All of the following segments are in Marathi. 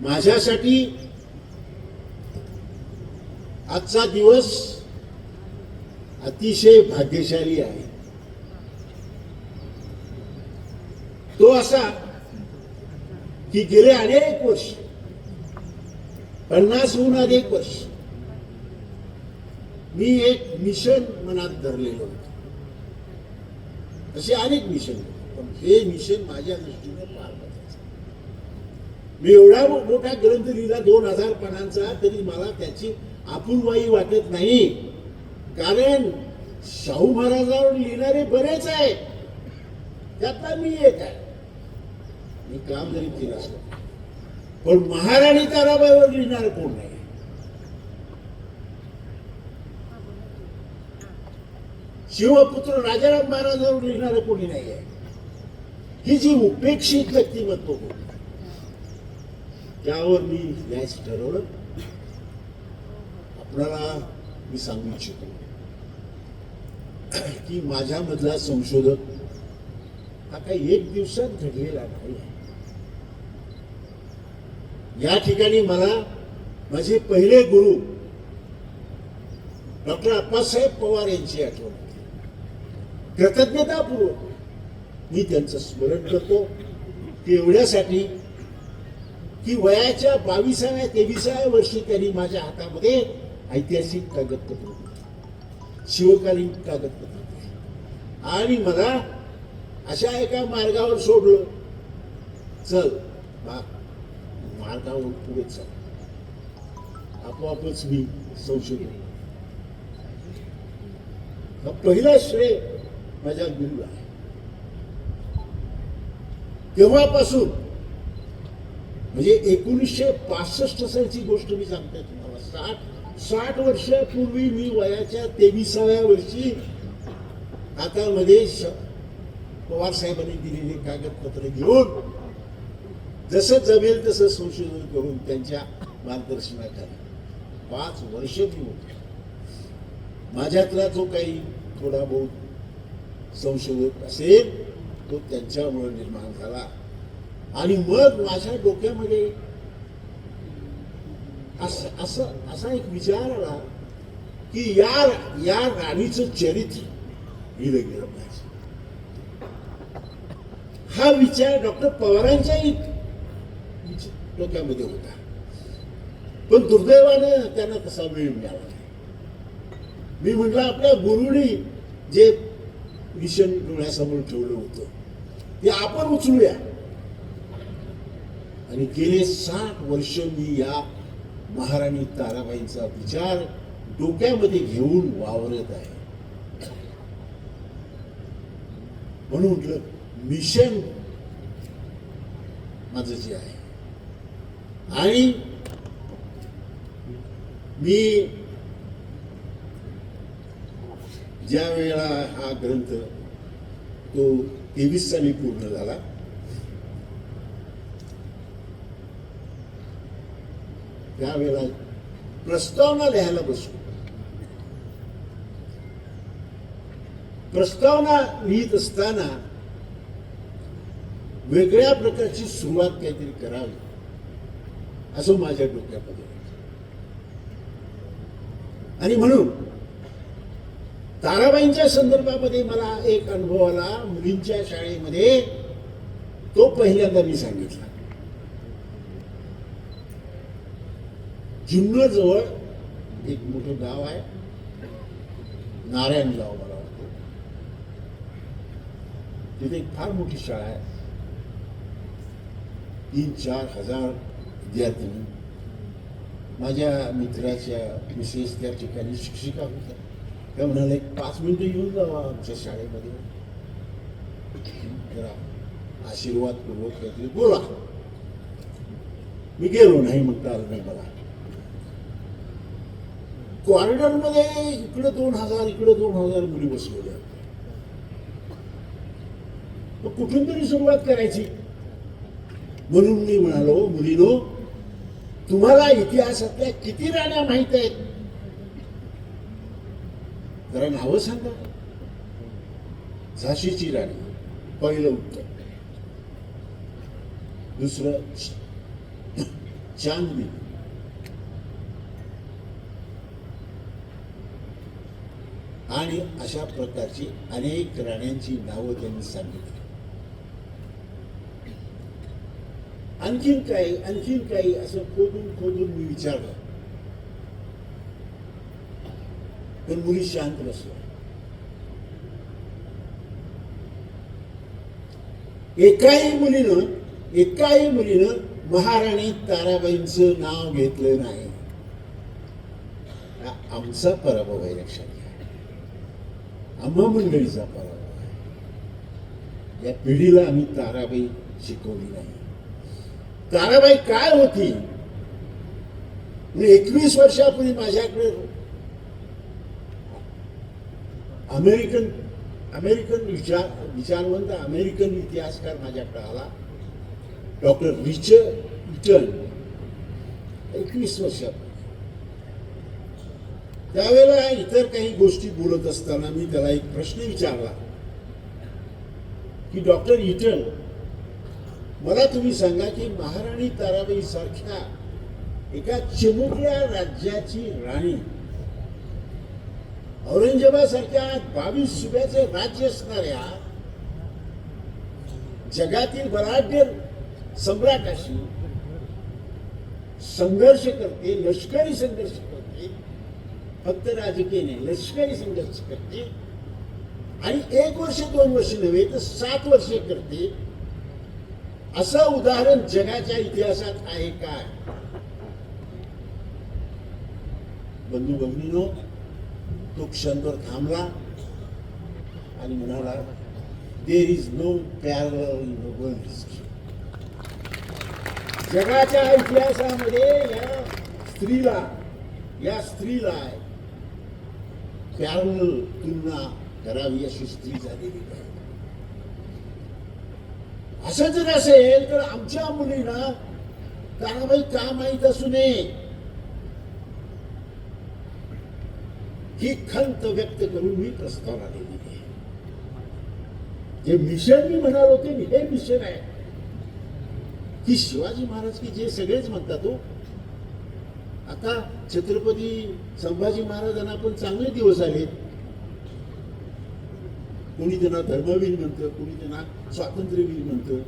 माझ्यासाठी आजचा दिवस अतिशय भाग्यशाली आहे. तो असा की गेले अनेक वर्ष पन्नासहून अधिक वर्ष मी एक मिशन मनात धरलेलं होतं. असे अनेक मिशन पण हे मिशन माझ्या दृष्टीने पार मी एवढा मोठा ग्रंथ लिहिला दोन हजार पानांचा तरी मला त्याची आपुलवाई वाटत नाही. कारण शाहू महाराजांवर लिहिणारे बरेच आहेत. त्यातला मी एक आहे. मी काम जरी केलं असलं पण महाराणी ताराबाईवर लिहिणार कोण नाही शिवपुत्र राजाराम महाराजांवर लिहिणार कोणी नाही आहे ही जी उपेक्षित व्यक्तिमत्व होती त्यावर मी लिहायचं ठरवलं. आपणाला मी सांगू इच्छितो. की माझ्यामधला संशोधक हा काही एक दिवसात घडलेला नाही आहे. या ठिकाणी मला माझे पहिले गुरु डॉक्टर अप्पासाहेब पवार यांची आठवण कृतज्ञतापूर्वक मी त्यांचं स्मरण करतो. की एवढ्यासाठी की वयाच्या बावीसाव्या तेविसाव्या वर्षी त्यांनी माझ्या हातामध्ये ऐतिहासिक कागदपत्र शिवकालीन कागदपत्र आणि मला अशा एका मार्गावर सोडलं. चल बा मार्गावर पुढे चल. आपोआपच मी संशोधन हा पहिला श्रेय माझ्या गुरुला आहे. तेव्हापासून म्हणजे एकोणीसशे पासष्ट सालची गोष्ट मी सांगते तुम्हाला. साठ साठ वर्षापूर्वी मी वयाच्या तेविसाव्या वर्षी हातामध्ये पवार साहेबांनी दिलेले कागदपत्र घेऊन जसं जमेल तसं संशोधन करून त्यांच्या मार्गदर्शनाखाली पाच वर्ष मी होते. माझ्यातला जो काही थोडा बहुत संशोधक असेल तो त्यांच्यामुळे निर्माण झाला. आणि मग माझ्या डोक्यामध्ये असं असं असा एक विचार आला की या या राणीचं चरित्र लिहिलं गेलं पाहिजे हा विचार डॉक्टर पवारांच्याही डोक्यामध्ये होता. पण दुर्दैवाने त्यांना तसा वेळ मिळाला नाही. मी म्हटलं आपल्या गुरुनी जे मिशन डोळ्यासमोर ठेवलं होतं ते आपण उचलूया. आणि गेले साठ वर्ष मी या महाराणी ताराबाईंचा विचार डोक्यामध्ये घेऊन वावरत आहे. म्हणून म्हटलं मिशन माझं जे आहे. आणि मी ज्या वेळेला हा ग्रंथ तो तेवीस साली पूर्ण झाला त्यावेळेला प्रस्तावना लिहायला बसलो प्रस्तावना लिहित असताना वेगळ्या प्रकारची सुरुवात काहीतरी करावी असं माझ्या डोक्यामध्ये आणि म्हणून ताराबाईंच्या संदर्भामध्ये मला एक अनुभव आला. मुलींच्या शाळेमध्ये तो पहिल्यांदा मी सांगितला. जुन्नरजवळ एक मोठं गाव आहे. नारायण गाव मला वाटतं. तिथे एक फार मोठी शाळा आहे. तीन चार हजार विद्यार्थी. माझ्या मित्राच्या मिसेस त्या ठिकाणी शिक्षिका होत्या. त्या म्हणाले एक पाच मिनिटं येऊन जावा आमच्या शाळेमध्ये. करा आशीर्वादपूर्वक काहीतरी बोला. मी गेलो नाही म्हणता आलं नाही मला. कॉरिडॉरमध्ये इकडे दोन हजार इकडे दोन हजार मुली बसलेल्या मग कुठून तरी सुरुवात करायची? म्हणून मी म्हणालो मुलीनो तुम्हाला इतिहासातल्या किती राण्या माहीत आहेत? जरा नावं सांगा. झाशीची राणी पहिलं उत्तर. दुसरं चांदनी. आणि अशा प्रकारची अनेक राण्यांची नावं त्यांनी सांगितली. आणखीन काही आणखीन काही असं खोदून खोदून मी विचारलं. पण मुली शांत बसल्या. एकाही मुलीनं एकाही मुलीनं महाराणी ताराबाईंचं नाव घेतलं नाही. हा आमचा पराभव आहे लक्षात घ्या. आम्हा मंडळीचा पराभव आहे या पिढीला आम्ही ताराबाई शिकवली नाही. ताराबाई काय होती? एकवीस वर्षापूर्वी माझ्याकडे अमेरिकन अमेरिकन विचार विचारवंत अमेरिकन इतिहासकार माझ्याकडे आला. डॉक्टर रिचर्ड इटन एकवीस वर्षापूर्वी. त्यावेळेला इतर काही गोष्टी बोलत असताना मी त्याला एक प्रश्न विचारला. की डॉक्टर इटन मला तुम्ही सांगा की महाराणी ताराबाई सारख्या एका चिमुकल्या राज्याची राणी औरंगजेबासारख्या बावीस सुब्याचे राज्य असणाऱ्या जगातील बराढ्य सम्राटाशी संघर्ष करते लष्करी संघर्ष करते फक्त राजकीय नाही लष्करी संघर्ष करते. आणि एक वर्ष दोन वर्ष नव्हे तर सात वर्ष करते. असं उदाहरण जगाच्या इतिहासात आहे काय बंधू भगिनीनो तो क्षणभर थांबला आणि म्हणाला there is no parallel in the world जगाच्या इतिहासामध्ये या स्त्रीला या स्त्रीला पॅरल तुलना करावी अशी स्त्री झालेली नाही. असं जर असेल तर आमच्या मुलींना ताराबाई का माहीत असू नये? ही खंत व्यक्त करून मी प्रस्ताव दिलेली आहे. जे मिशन मी म्हणाल होते हे मिशन आहे. की शिवाजी महाराज की जे सगळेच म्हणतात हो आता छत्रपती संभाजी महाराजांना पण चांगले दिवस आले. कोणी त्यांना धर्मवीर म्हणतं कोणी त्यांना स्वातंत्र्यवीर म्हणतं.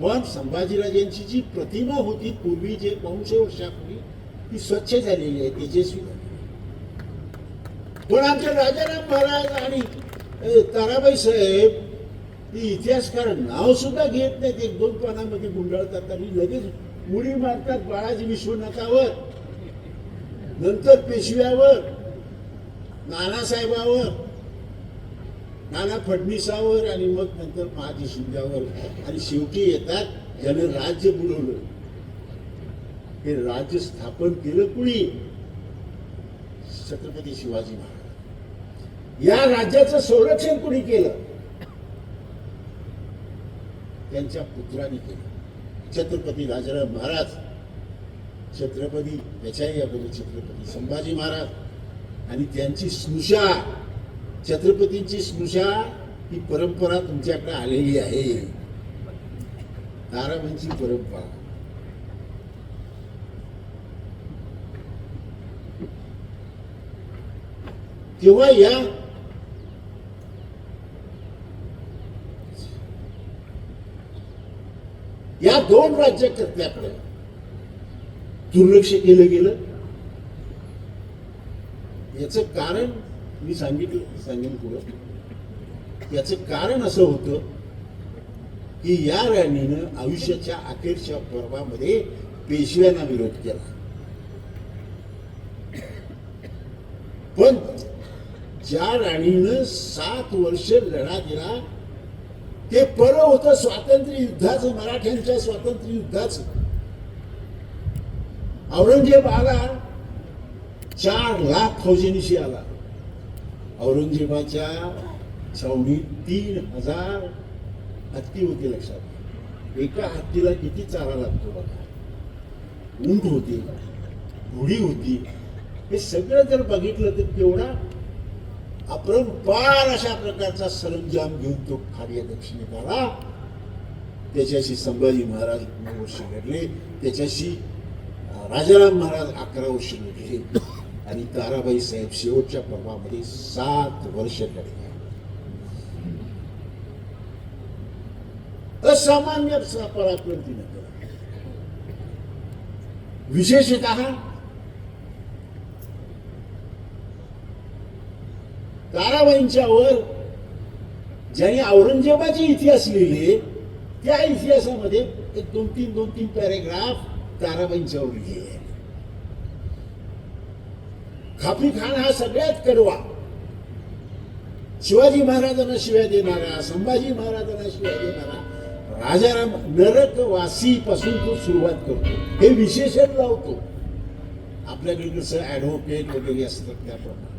पण संभाजीराजांची जी प्रतिमा होती पूर्वी जे पाचशे वर्षापूर्वी ती स्वच्छ झालेली आहे तेजस्वी पण आमचे राजाराम महाराज आणि ताराबाई साहेब ती इतिहासकार नाव सुद्धा घेत नाहीत. एक दोन पानामध्ये गुंडाळतात आणि लगेच उडी मारतात बाळाजी विश्वनाथावर नंतर पेशव्यावर नानासाहेबावर नाना फडणीसावर आणि मग नंतर महाजी शिंद्यावर. आणि शेवटी येतात ज्यानं राज्य बुडवलं. हे राज्य स्थापन केलं कुणी? छत्रपती शिवाजी महाराज. या राज्याचं संरक्षण कुणी केलं? त्यांच्या पुत्राने केलं. छत्रपती राजाराम महाराज छत्रपती त्याच्याही अगोदर छत्रपती संभाजी महाराज आणि त्यांची स्नुषा छत्रपतींची स्नुषा ही परंपरा तुमच्याकडे आलेली आहे. ताराबाईंची परंपरा. तेव्हा या या दोन राज्यकर्त्याकडे दुर्लक्ष केलं गेलं. याचं कारण मी सांगितलं सांगेन पुढं. याच कारण असं होतं की या राणीनं आयुष्याच्या अखेरच्या पर्वामध्ये पेशव्यांना विरोध केला. पण ज्या राणीनं सात वर्ष लढा दिला ते पर्व होतं स्वातंत्र्य युद्धाचं मराठ्यांच्या स्वातंत्र्य युद्धाचं. औरंगजेब आला चार लाख फौजेनिशी आला. औरंगजेबाच्या छावणीत तीन हजार हत्ती होते लक्षात एका हत्तीला किती चारा लागतो बघा? ऊंट होती घोडी होती. हे सगळं जर बघितलं तर केवढा अपरंपार अशा प्रकारचा सरंजाम घेऊन तो खाली आला त्याच्याशी संभाजी महाराज नऊ वर्ष घडले. त्याच्याशी राजाराम महाराज अकरा वर्ष घडले. आणि ताराबाई साहेब शेवटच्या पर्वामध्ये सात वर्ष घडले. असामान्य पराक्रम तिने केला ताराबाईंच्यावर ज्यांनी औरंगजेबाचे इतिहास लिहिले त्या इतिहासामध्ये एक दोन तीन दोन तीन पॅरेग्राफ ताराबाईंच्यावर लिहिले खापी खान हा सगळ्यात कडवा. शिवाजी महाराजांना शिव्या देणारा संभाजी महाराजांना शिव्या देणारा राजाराम नरकवासी पासून तो सुरुवात करतो. हे विशेषण लावतो. आपल्याकडे कसं ऍडव्होकेट वगैरे असतात त्याप्रमाणे.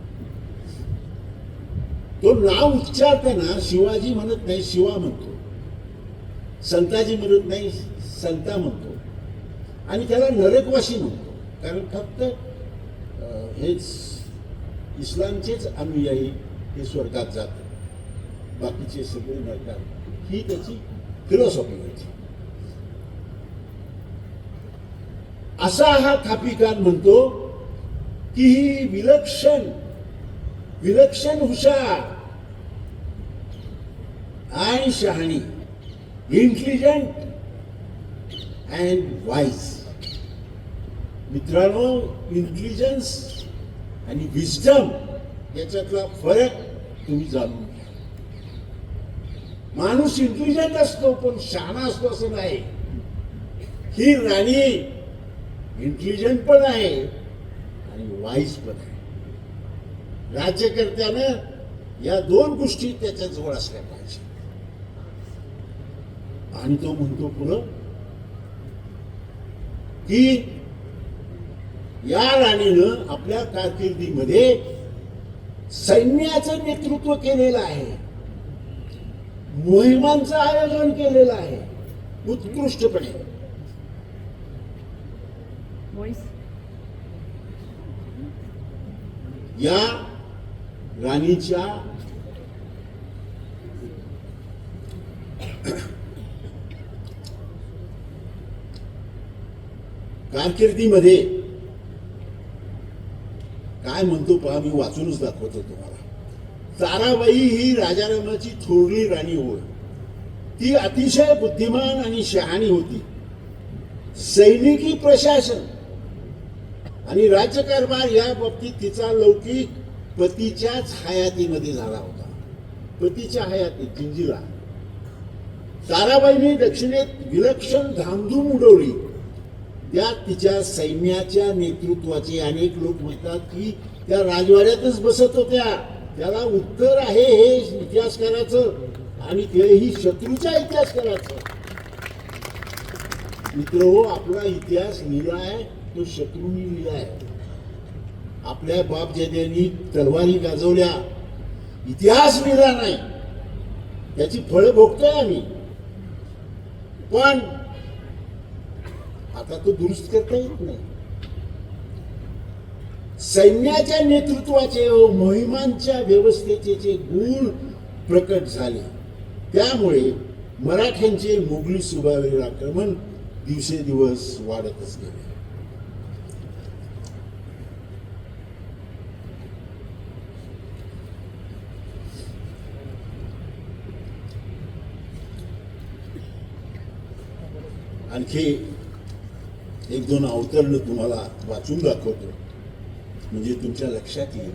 तो नाव उच्चारताना शिवाजी म्हणत नाही शिवा म्हणतो. संताजी म्हणत नाही संता म्हणतो. आणि त्याला नरकवासी म्हणतो. कारण फक्त हेच इस्लामचेच अनुयायी हे स्वर्गात जात बाकीचे सगळे नरकात ही त्याची फिलॉसॉफी होती. असा हा खापिकान म्हणतो की ही विलक्षण विलक्षण हुशार आणि शहाणी इंटेलिजंट अँड वाईज मित्रांनो इंटेलिजन्स आणि विजडम याच्यातला फरक तुम्ही जाणून घ्या माणूस इंटेलिजंट असतो पण शहाणा असतो असं नाही ही राणी इंटेलिजंट पण आहे आणि वाईज पण आहे राज्यकर्त्यानं या दोन गोष्टी त्याच्याजवळ असल्या पाहिजे आणि तो म्हणतो पुढं की या राणीनं आपल्या कारकिर्दीमध्ये सैन्याचं नेतृत्व केलेलं आहे. मोहिमांचं आयोजन केलेलं आहे उत्कृष्टपणे. या राणीच्या कारकिर्दीमध्ये काय म्हणतो पहा मी वाचूनच दाखवतो तुम्हाला. ताराबाई ही राजारामाची थोरली राणी होय. ती अतिशय बुद्धिमान आणि शहाणी होती. सैनिकी प्रशासन आणि राज्यकारभार या बाबतीत तिचा लौकिक पतीच्याच हयातीमध्ये झाला होता. पतीच्या हयातीत जिंजीला ताराबाईने दक्षिणेत विलक्षण धामधूम उडवली. त्यात तिच्या सैन्याच्या नेतृत्वाचे अनेक लोक म्हणतात की त्या राजवाड्यातच बसत होत्या. त्याला उत्तर आहे हे इतिहासकाराचं आणि तेही शत्रूच्या इतिहासकाराचं. मित्र हो आपला इतिहास लिहिला आहे तो शत्रूंनी लिहिला आहे. आपल्या बाप जद्यांनी तलवारी गाजवल्या. इतिहास लिहिला नाही. त्याची फळं भोगतोय आम्ही. पण आता तो दुरुस्त करता येत नाही. सैन्याच्या नेतृत्वाचे व मोहिमांच्या व्यवस्थेचे जे गुण प्रकट झाले त्यामुळे मराठ्यांचे मोगली सुभावीर आक्रमण दिवसेदिवस वाढतच गेले. आणखी एक दोन अवतरण तुम्हाला वाचून दाखवतो. म्हणजे तुमच्या लक्षात येईल.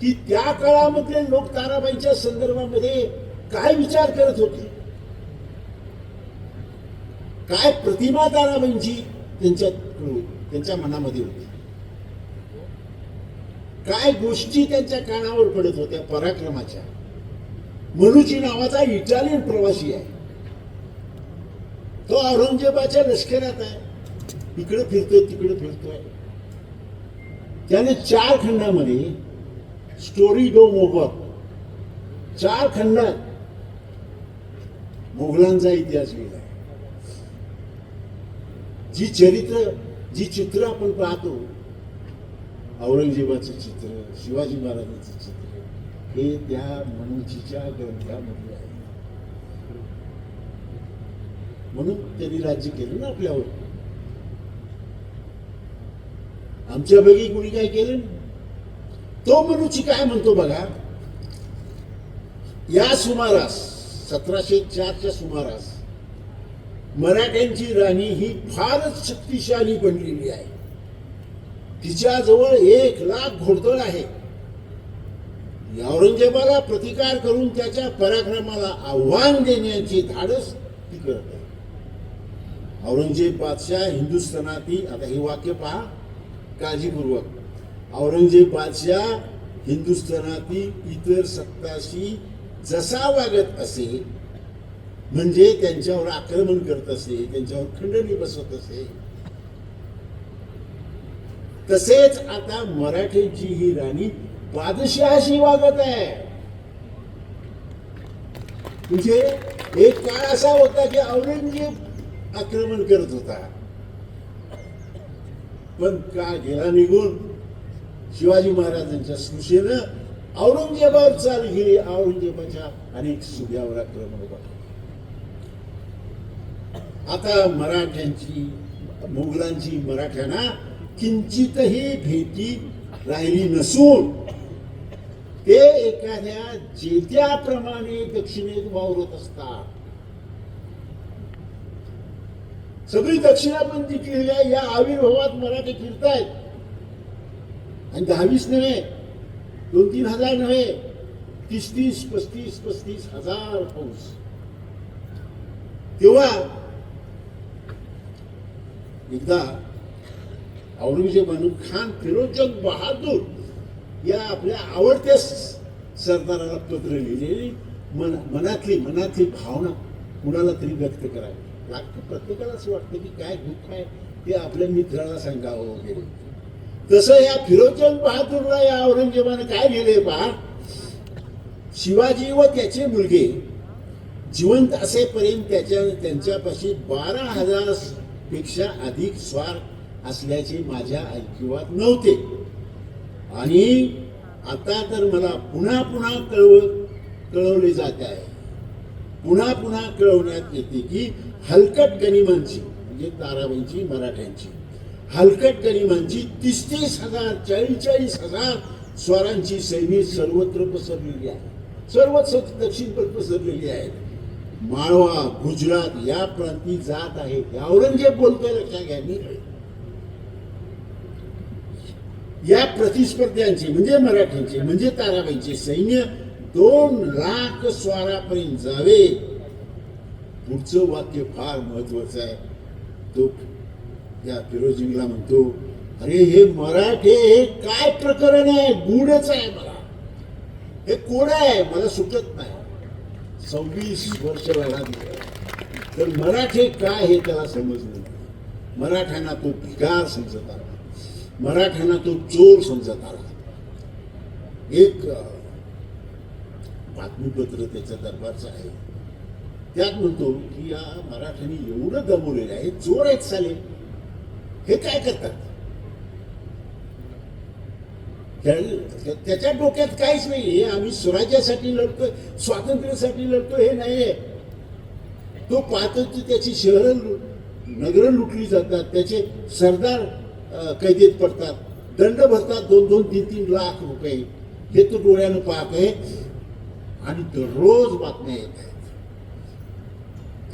की त्या काळामध्ये लोक ताराबाईच्या संदर्भामध्ये काय विचार करत होते? काय प्रतिमा ताराबाईंची त्यांच्या त्यांच्या मनामध्ये होती? काय गोष्टी त्यांच्या कानावर पडत होत्या पराक्रमाच्या? मनुजी नावाचा इटालियन प्रवासी आहे. तो औरंगजेबाच्या लष्करात आहे. इकडे फिरतोय तिकडे फिरतोय. त्याने चार खंडामध्ये स्टोरी डो मोहब्बत चार खंडात मोगलांचा इतिहास लिहिला जी चरित्र जी चित्र आपण पाहतो औरंगजेबाचं चित्र शिवाजी महाराजांचं चित्र हे त्या मनुजीच्या ग्रंथामध्ये आहे. म्हणून त्यांनी राज्य केलं ना आपल्यावर. आमच्यापैकी कुणी काय केलं? तो मनुची काय म्हणतो बघा? या सुमारास सतराशे चारच्या सुमारास मराठ्यांची राणी ही फारच शक्तिशाली बनलेली आहे. तिच्याजवळ एक लाख घोडदळ आहे. औरंगजेबाला प्रतिकार करून त्याच्या पराक्रमाला आव्हान देण्याची धाडस ती करत आहे. औरंगजेब बादशाह हिंदुस्थानातील आता हे वाक्य पहा. काळजीपूर्वक. औरंगजेब बादशाह हिंदुस्थानातील इतर सत्ताशी जसा वागत असे म्हणजे त्यांच्यावर आक्रमण करत असे त्यांच्यावर खंडणी बसवत असे. तसेच आता मराठीची ही राणी बादशहाशी वागत आहे. म्हणजे एक काळ असा होता की औरंगजेब आक्रमण करत होता. पण का गेला निघून? शिवाजी महाराजांच्या स्नुषेनं औरंगजेबावर चाल गेली औरंगजेबाच्या अनेक सुभ्यावर आक्रमण होत आता मराठ्यांची मुघलांची मराठ्यांना किंचितही भीती राहिली नसून ते एखाद्या जेत्याप्रमाणे दक्षिणेत वावरत असतात. सगळी दक्षिणापंथी केलेल्या या आविर्भावात मराठी फिरतायत. आणि दहावीस नव्हे दोन तीन हजार नव्हे तीस तीस पस्तीस पस्तीस हजार पाऊस. तेव्हा एकदा औरंगजेबानं खान फिरोजग बहादूर या आपल्या आवडत्या सरदाराला पत्र लिहिलेली मन मनातली मनातली भावना कुणाला तरी व्यक्त करावी. लागतं असं वाटतं की काय दुःख आहे ते आपल्या मित्राला सांगावं वगैरे. तसं या फिरोजन बहादूरला या औरंगजेबाने काय लिहिले पहा? शिवाजी व त्याचे मुलगे जिवंत असेपर्यंत त्याच्या त्यांच्यापाशी बारा हजारपेक्षा अधिक स्वार असल्याचे माझ्या ऐकिवात नव्हते. आणि आता तर मला पुन्हा पुन्हा कळव कळवले जात आहे. पुन्हा पुन्हा कळवण्यात येते की हलकट गनिमांची म्हणजे ताराबाईंची मराठ्यांची. हलकट गनिमांची तीस तीस हजार चाळीस चाळीस हजार स्वारांची सैनिक सर्वत्र पसरलेली आहे. सर्वच दक्षिण पण पसरलेली आहेत. माळवा गुजरात या प्रांती जात आहेत. औरंगजेब बोलतोय लक्षात घ्या मी या प्रतिस्पर्ध्यांचे म्हणजे मराठ्यांचे म्हणजे ताराबाईंचे सैन्य दोन लाख स्वारापर्यंत जावे. पुढचं वाक्य फार महत्वाचं आहे. तो या फिरोजिंगला म्हणतो अरे हे मराठे हे काय प्रकरण आहे? गूढच आहे मला. हे कोण आहे? मला सुटत नाही. सव्वीस वर्ष लढा दिला. तर मराठे काय हे त्याला समजलं नाही. मराठ्यांना तो भिगार समजत आला. मराठ्यांना तो चोर समजत आला. एक बातमीपत्र त्याच्या दरबारचं आहे. त्यात म्हणतो की या मराठ्यांनी एवढं गमवलेलं आहे जोर आहेत साले. हे काय करतात? त्या- त्याच्या डोक्यात काहीच नाही आम्ही स्वराज्यासाठी लढतोय स्वातंत्र्यासाठी लढतो हे नाहीये. तो पाहतो की त्याची शहरं नगरं लुटली जातात त्याचे सरदार कैदेत पडतात दंड भरतात दोन दोन तीन तीन लाख रुपये. हे तो डोळ्यानं पाहत आहे आणि दररोज बातम्या येत आहेत.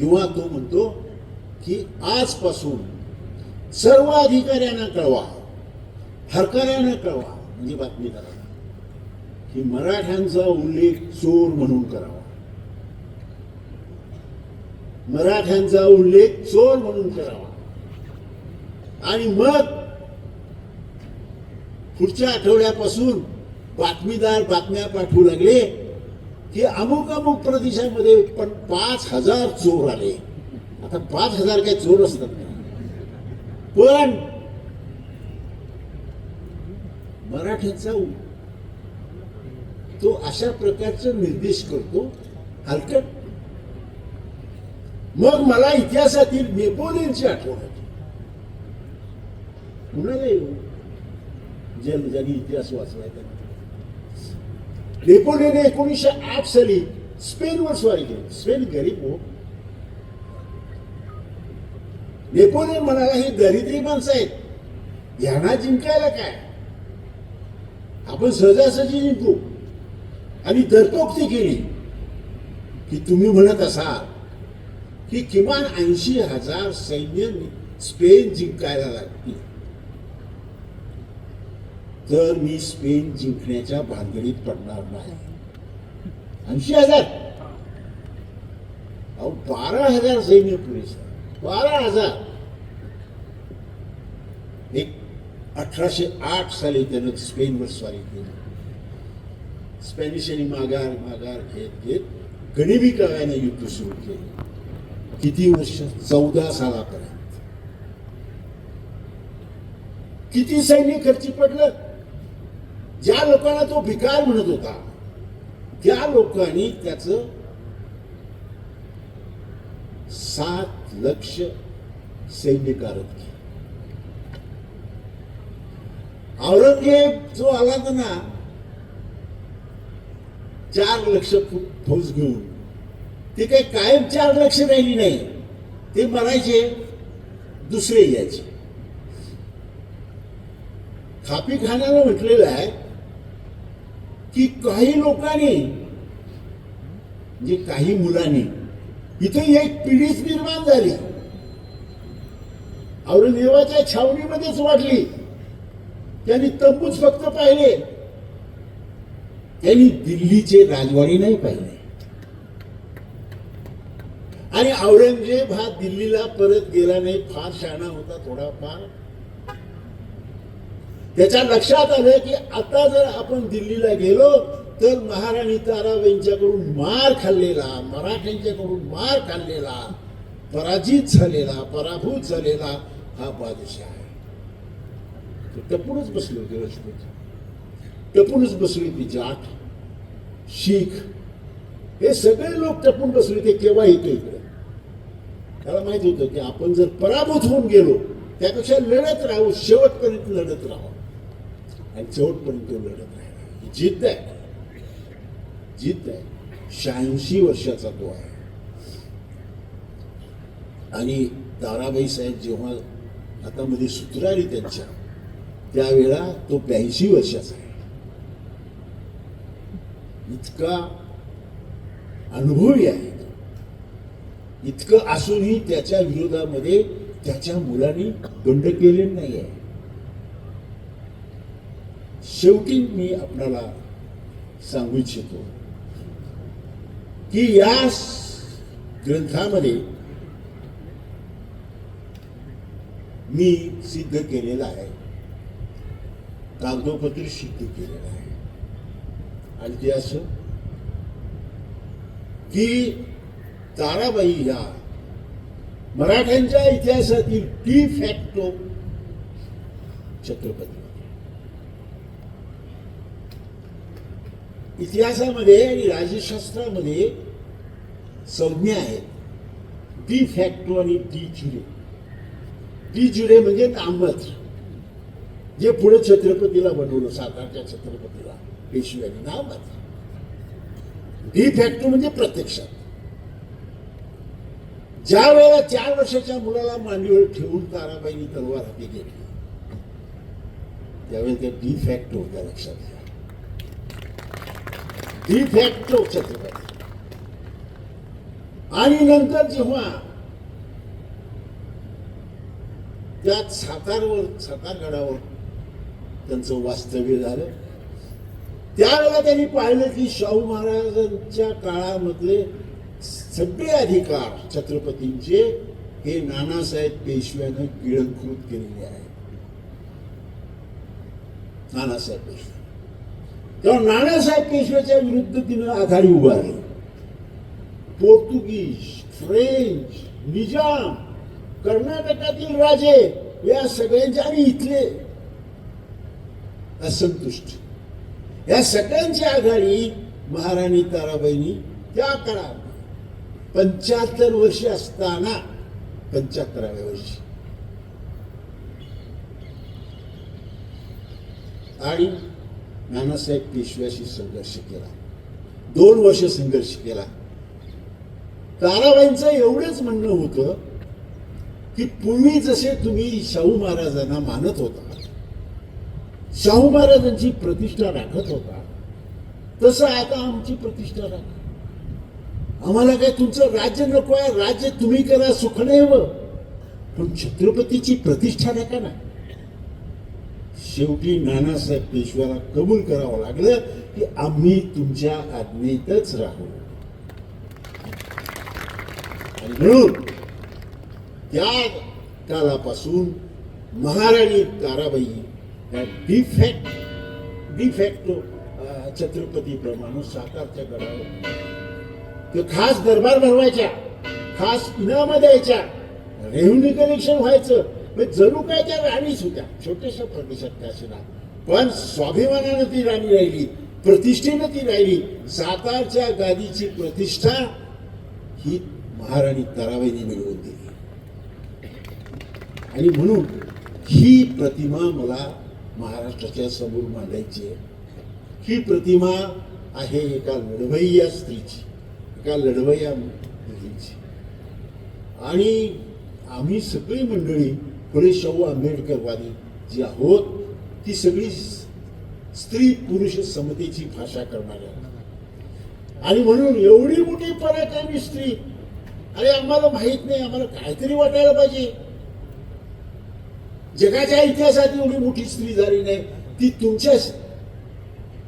तेव्हा तो म्हणतो की आजपासून सर्व अधिकाऱ्यांना कळवा हरकऱ्यांना कळवा म्हणजे बातमी करा. की मराठ्यांचा उल्लेख चोर म्हणून करावा. मराठ्यांचा उल्लेख चोर म्हणून करावा. आणि मग पुढच्या आठवड्यापासून बातमीदार बातम्या पाठवू लागले की अमुक अमुक प्रदेशामध्ये पण पाच हजार चोर आले. आता पाच हजार काय चोर असतात का? पण मराठ्याचा तो अशा प्रकारचं निर्देश करतो हलकट. मग मला इतिहासातील नेपोलियनची आठवण होती कुणाला येऊ हो? ज्यांनी इतिहास वाचलाय त्यांनी नेपोलियन एकोणीसशे आठ साली स्पेनवर स्वारी केली. स्पेन गरीब हो. नेपोलियन म्हणाला ही दरिद्री माणसं आहेत. यांना जिंकायला काय? आपण सहजासहजी जिंकू. आणि दरपोक्ती केली. की तुम्ही म्हणत असाल की किमान ऐंशी हजार सैन्य स्पेन जिंकायला लागतील. तर मी स्पेन जिंकण्याच्या भानगडीत पडणार नाही. ऐंशी हजार? अहो बारा हजार सैन्य पुरेसं बारा हजार. एक अठराशे आठ साली त्यानं स्पेनवर स्वारी केली. स्पॅनिशांनी माघार माघार घेत घेत गणिबी काव्याने युद्ध सुरू केले. किती वर्ष? चौदा सालापर्यंत. किती सैन्य खर्ची पडलं? ज्या लोकांना तो भिकार म्हणत होता त्या लोकांनी त्याच सात लक्ष सैन्य कारत केलं. औरंगजेब जो आला होता ना चार लक्ष फौज घेऊन ते काही कायम चार लक्ष राहिली नाही. ते म्हणायचे दुसरे यायचे. खापी खाण्याला म्हटलेलं आहे की काही लोकांनी म्हणजे काही मुलांनी इथे एक पिढीच निर्माण झाली. औरंगजेबाच्या छावणीमध्येच वाटली त्यांनी तंबूच फक्त पाहिले. त्यांनी दिल्लीचे राजवाडी नाही पाहिले. आणि औरंगजेब हा दिल्लीला परत गेला नाही फार शहाणा होता थोडाफार. त्याच्या लक्षात आलं की आता जर आपण दिल्लीला गेलो तर महाराणी ताराबाईंच्याकडून मार खाल्लेला मराठ्यांच्याकडून मार खाल्लेला पराजित झालेला पराभूत झालेला हा बादशाह आहे. टपूनच बसले होते रस्त्यात टपूनच बसली होती जाट शीख. हे सगळे लोक टपून बसले होते केव्हा येतो इकडे. त्याला माहीत होतं की आपण जर पराभूत होऊन गेलो त्यापेक्षा लढत राहू शेवटपर्यंत लढत राहू आणि शेवटपर्यंत तो लढत राहिला जिद्द आहे. जिद्द आहे. शहाऐंशी वर्षाचा तो आहे. आणि ताराबाई साहेब जेव्हा हातामध्ये सूत्र आली त्यांच्या त्यावेळा तो ब्याऐंशी वर्षाचा आहे. इतका अनुभवी आहे. इतकं असूनही त्याच्या विरोधामध्ये त्याच्या मुलांनी दंड केले नाही आहे शेवटी मी आपल्याला सांगू इच्छितो की या ग्रंथामध्ये मी सिद्ध केलेलं आहे. कागदोपत्री सिद्ध केलेलं आहे. आणि ते असं की ताराबाई ह्या मराठ्यांच्या इतिहासातील टी फॅक्टो छत्रपती होत्या. इतिहासामध्ये आणि राजशास्त्रामध्ये संज्ञा आहेत. डी फॅक्टो आणि डी जुरे. डी जुरे म्हणजे नाममात्र जे पुढे छत्रपतीला बनवलं सातारच्या छत्रपतीला पेशव्याने नाममात्र डी फॅक्टो म्हणजे प्रत्यक्षात. ज्या वेळेला चार वर्षाच्या मुलाला मांडीवर ठेवून ताराबाईंनी तलवार हाती घेतली त्यावेळी त्या डी फॅक्टो होत्या लक्षात घ्या. डी फॅक्टो छत्रपती आणि नंतर जेव्हा त्यात सातारवर सातारगडावर त्यांचं वास्तव्य झालं त्यावेळेला त्यांनी पाहिलं की शाहू महाराजांच्या काळामधले सगळे अधिकार छत्रपतींचे हे नानासाहेब पेशव्यानं गिळंकृत केलेले आहेत. नानासाहेब पेशवे. तेव्हा नानासाहेब पेशव्याच्या विरुद्ध तिनं आघाडी उभारली. पोर्तुगीज फ्रेंच निजाम कर्नाटकातील राजे या सगळ्यांचे आणि इथले असंतुष्ट. या सगळ्यांची आघाडी महाराणी ताराबाईंनी त्या काळात पंच्याहत्तर वर्ष असताना पंच्याहत्तराव्या वर्षी. आणि नानासाहेब पेशव्याशी संघर्ष केला. दोन वर्ष संघर्ष केला. ताराबाईंचं एवढंच म्हणणं होतं की पूर्वी जसे तुम्ही शाहू महाराजांना मानत होता शाहू महाराजांची प्रतिष्ठा राखत होता तसं आता आमची प्रतिष्ठा राखा. आम्हाला काय तुमचं राज्य नको आहे राज्य तुम्ही करा सुखनेव पण छत्रपतीची प्रतिष्ठा राखा ना. शेवटी नानासाहेब पेशव्याला कबूल करावं लागलं की आम्ही तुमच्या आज्ञेतच राहू. आणि म्हणून त्या कालापासून महाराणी ताराबाई ह्या डिफॅक्ट छत्रपती प्रमाणे सातारच्या गडावर ते खास दरबार भरवायच्या खास इनामा द्यायच्या रेव्हन्यू कलेक्शन व्हायचं जणू काय त्या राणीच होत्या छोट्याशा प्रदेशात त्या असेना पण स्वाभिमानानं ती राणी राहिली प्रतिष्ठेनं ती राहिली सातारच्या गादीची प्रतिष्ठा ही महाराणी ताराबाईंनी मिळवून दिली. आणि म्हणून ही प्रतिमा मला महाराष्ट्राच्या समोर मांडायची आहे. ही प्रतिमा आहे एका लढवय्या स्त्रीची एका लढवय्या मुलीची. आणि आम्ही सगळी मंडळी फुले शाहू आंबेडकरवादी जी आहोत ती सगळी स्त्री पुरुष समतेची भाषा करणारी आणि म्हणून एवढी मोठी पराक्रमी स्त्री अरे आम्हाला माहीत नाही आम्हाला काहीतरी वाटायला पाहिजे. जगाच्या इतिहासात एवढी मोठी स्त्री झाली नाही ती तुमच्या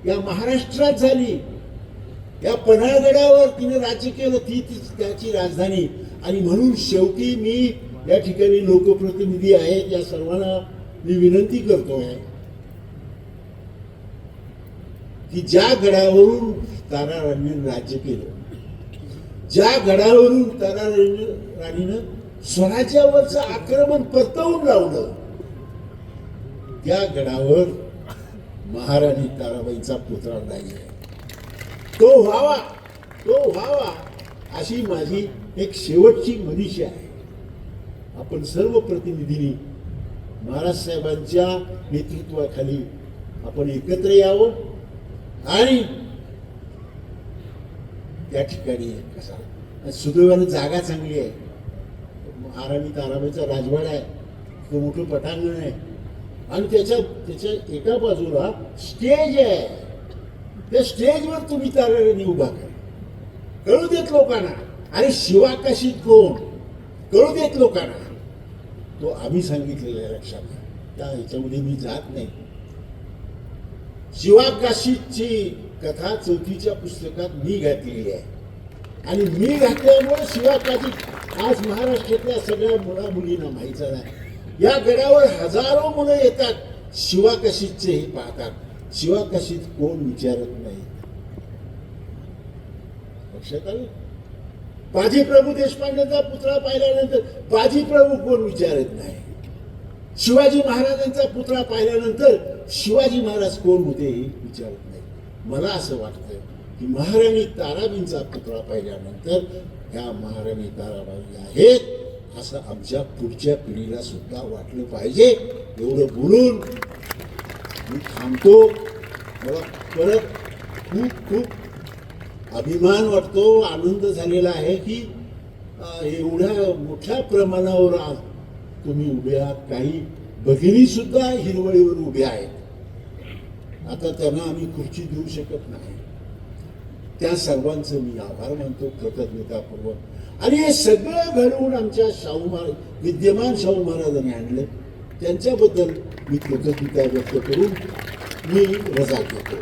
या महाराष्ट्रात झाली. या पन्हाळगडावर तिने राज्य केलं ती ती त्याची राजधानी. आणि म्हणून शेवटी मी या ठिकाणी लोकप्रतिनिधी आहेत या सर्वांना मी विनंती करतोय की ज्या गडावरून तारा राणीनं राज्य केलं ज्या गडावरून तारा राणीनं स्वराज्यावरचं आक्रमण परतवून लावलं त्या गडावर महाराणी ताराबाईचा पुतळा नाही आहे. तो व्हावा तो व्हावा अशी माझी एक शेवटची मनीषा आहे. आपण सर्व प्रतिनिधींनी महाराज साहेबांच्या नेतृत्वाखाली आपण एकत्र यावं आणि त्या ठिकाणी कसा? सुदैवानं जागा चांगली आहे. महाराणी ताराबाईचा राजवाडा आहे. तो मोठं पटांगण आहे. आणि त्याच्या त्याच्या एका बाजूला स्टेज आहे. त्या स्टेजवर तुम्ही ताराराणी उभा करा. कळू देत लोकांना. आणि कशी कोण? कळू देत लोकांना. तो आम्ही सांगितलेला आहे लक्षात त्या याच्यामध्ये मी जात नाही. शिवाकाशीची कथा चौथीच्या पुस्तकात मी घातलेली आहे. आणि मी घातल्यामुळे शिवाकाशी आज महाराष्ट्रातल्या सगळ्या मुला मुलींना माहीत आहे या गडावर हजारो मुलं येतात. शिवाकाशीचे हे पाहतात. शिवाकाशीत कोण विचारत नाही? लक्षात आलं? बाजी प्रभू देशपांडेचा पुतळा पाहिल्यानंतर बाजी प्रभू कोण विचारत नाही? शिवाजी महाराजांचा पुतळा पाहिल्यानंतर शिवाजी महाराज कोण होते हे विचारत नाही. मला असं वाटतं की महाराणी ताराबींचा पुतळा पाहिल्यानंतर ह्या महाराणी ताराबाई आहेत असं आमच्या पुढच्या पिढीला सुद्धा वाटलं पाहिजे. एवढं बोलून मी थांबतो. मला परत खूप खूप अभिमान वाटतो आनंद झालेला आहे की एवढ्या मोठ्या प्रमाणावर आज तुम्ही उभे आहात. काही भगिनी सुद्धा हिरवळीवर उभ्या आहेत. आता त्यांना आम्ही खुर्ची देऊ शकत नाही. त्या सर्वांचं मी आभार मानतो कृतज्ञतापूर्वक. आणि हे सगळं घडवून आमच्या शाहू महाराज विद्यमान शाहू महाराजांनी आणलं. त्यांच्याबद्दल मी कृतज्ञता व्यक्त करून मी रजा घेतो.